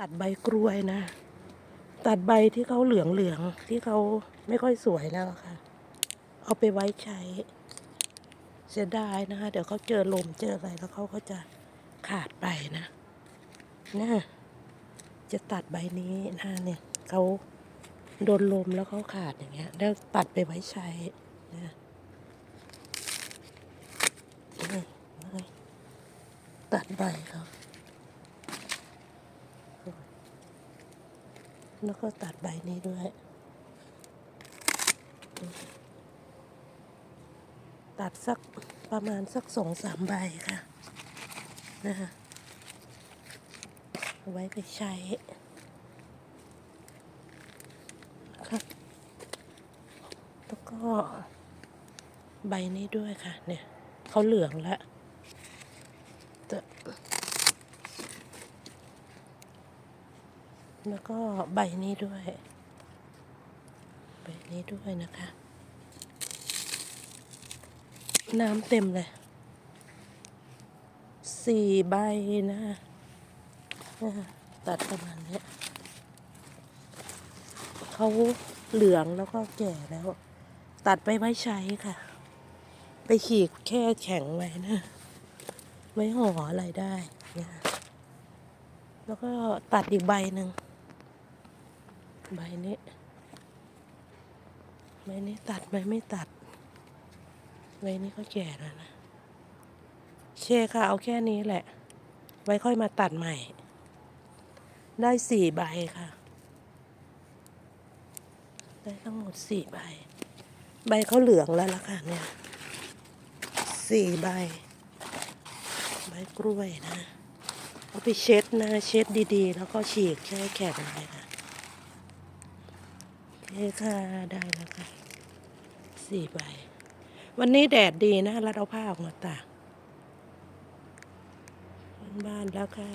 ตัดใบกล้วยนะ ตัดใบที่เขาเหลืองเหลืองๆที่เขาไม่ค่อยสวยแล้วอะค่ะ เอาไปไว้ใช้ เสียดายนะคะ เดี๋ยวเขาเจอลมเจออะไรแล้วเขาก็จะขาดไปนะนะจะตัดใบนี้นะเนี่ยเขาโดนลมแล้วเขาขาดอย่างเงี้ย แล้วตัดไปไว้ใช้นะนี่ตัดใบเขา แล้วก็ตัดใบนี้ด้วย ตัดสักประมาณสักสองสามใบค่ะ นะคะไว้ไปใช้ค่ะแล้วก็ใบนี้ด้วยค่ะ เนี่ยเขาเหลืองแล้วแต่ แล้วก็ใบนี้ด้วย ใบนี้ด้วยนะคะ น้ำเต็มเลยสี่ใบนะ ตัดประมาณนี้เขาเหลืองแล้วก็แก่แล้ว ตัดไปไว้ใช้ค่ะ ไปขีดแค่แข็งไว้นะไว้ห่ออะไรได้นี่ยแล้วก็ตัดอีกใบหนึ่ง ใบนี้ใบนี้ตัดใบไม่ตัดใบนี้ก็แก่แล้วนะเชค่ะเอาแค่นี้แหละ ไว้ค่อยมาตัดใหม่ ได้สี่ใบค่ะ ได้ทั้งหมดสี่ใบ ใบเขาเหลืองแล้วล่ะค่ะเนี่ยสี่ใบ ใบกล้วยนะเอาไปเช็ดนะ เช็ดดีๆ แล้วก็ฉีกแค่แข็งเลยค่ะ นี่ค่ะได้แล้วค่ะสี่ใบ วันนี้แดดดีนะเราเอาผ้าออกมาตากบ้านแล้วค่ะ